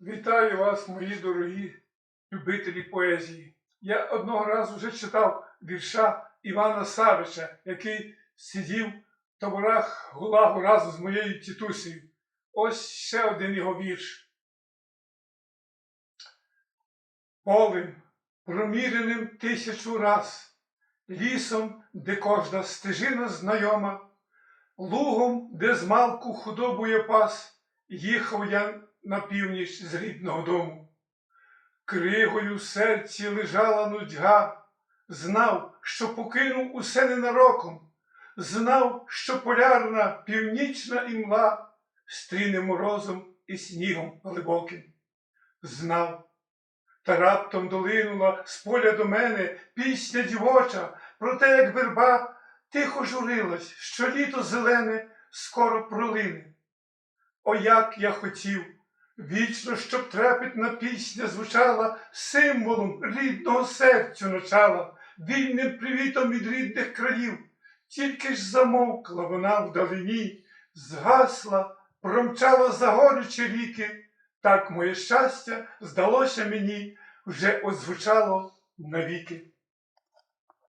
Вітаю вас, мої дорогі любителі поезії. Я одного разу вже читав вірша Івана Савича, який сидів в таборах Гулагу разом з моєю тітусею. Ось ще один його вірш. Полем, проміреним тисячу раз, лісом, де кожна стежина знайома, лугом, де змалку худобу я пас, їхав я на північ з рідного дому. Кригою в серці лежала нудьга, знав, що покинув усе ненароком, знав, що полярна північна імла стріне морозом і снігом глибоким. Знав, та раптом долинула з поля до мене пісня дівоча про те, як верба тихо журилась, що літо зелене скоро пролине. О, як я хотів, вічно, щоб трепетна пісня звучала символом рідного серцю начала, вільним привітом від рідних країв. Тільки ж замовкла вона вдалині, згасла, промчала за гори чи ріки. Так моє щастя здалося мені, вже озвучало навіки.